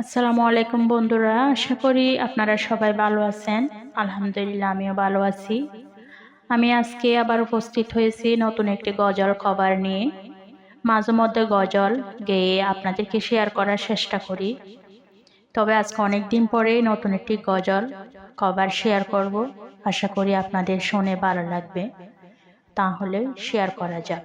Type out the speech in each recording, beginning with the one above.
আসসালামু আলাইকুম বন্ধুরা, আশা করি আপনারা সবাই ভালো আছেন। আলহামদুলিল্লাহ, আমিও ভালো আছি। আমি আজকে আবার উপস্থিত হয়েছি নতুন একটি গজল কভার নিয়ে। মাঝে মধ্যে গজল গেয়ে আপনাদেরকে শেয়ার করার চেষ্টা করি। তবে আজকে অনেক দিন পরে নতুন একটি গজল কভার শেয়ার করব। আশা করি আপনাদের শুনে ভালো লাগবে। তাহলে শেয়ার করা যাক।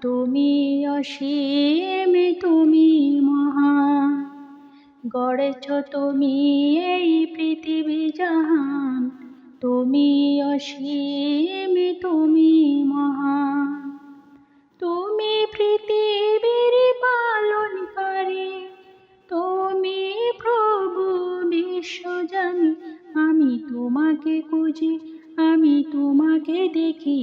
তুমি অসীম, তুমি মহা গড়েছ তুমি এই পৃথিবী জাহান। তুমি অসীম, তুমি মহা তুমি পৃথিবীর পালনকারী। তুমি প্রভু বিশ্বজানী আমি তোমাকে খুঁজি, আমি তোমাকে দেখি।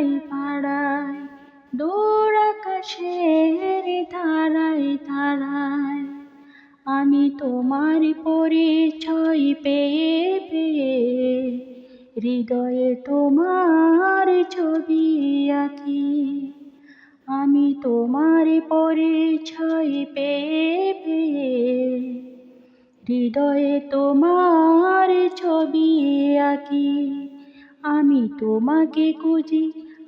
পাড়াই পাড়ায়, দূর আকাশের তারাই আমি তোমার পরিচয় পেয়ে পেয়ে হৃদয়ে তোমার ছবি আঁকি। আমি তোমার পরিচয় পেয়ে পেয়ে হৃদয়ে তোমার ছবি আঁকি। আমি তোমাকে খুঁজি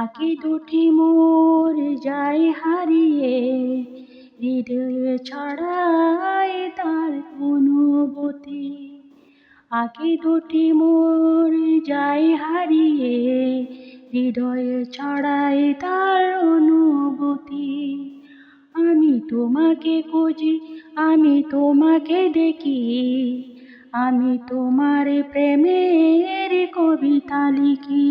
আঁকি দুটি মোর যাই হারিয়ে, হৃদয়ে ছড়ায় তার অনুভূতি। আঁকি দুটি মোর যাই হারিয়ে, হৃদয়ে ছড়ায় তার অনুভূতি। আমি তোমাকে খুঁজি, আমি তোমাকে দেখি, আমি তোমার প্রেমের কবিতা লিখি।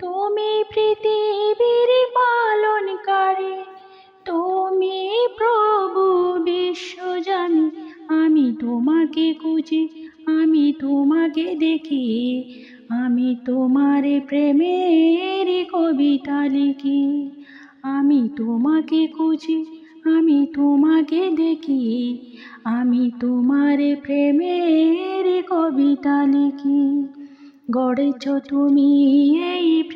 তুমি পৃথিবীর পালনকারী, তুমি প্রভু বিশ্বজানী আমি তোমাকে খুঁজি, আমি তোমাকে দেখি, আমি তোমার প্রেমের কবিতা লিখি। আমি তোমাকে খুঁজি, আমি তোমাকে দেখি, আমি তোমার প্রেমের কবিতা লিখি। গড়েছ তুমি এই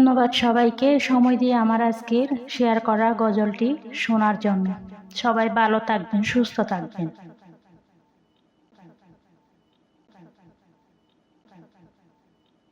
ধন্যবাদ সবাইকে সময় দিয়ে আমার আজকের শেয়ার করা গজলটি শোনার জন্য। সবাই ভালো থাকবেন, সুস্থ থাকবেন।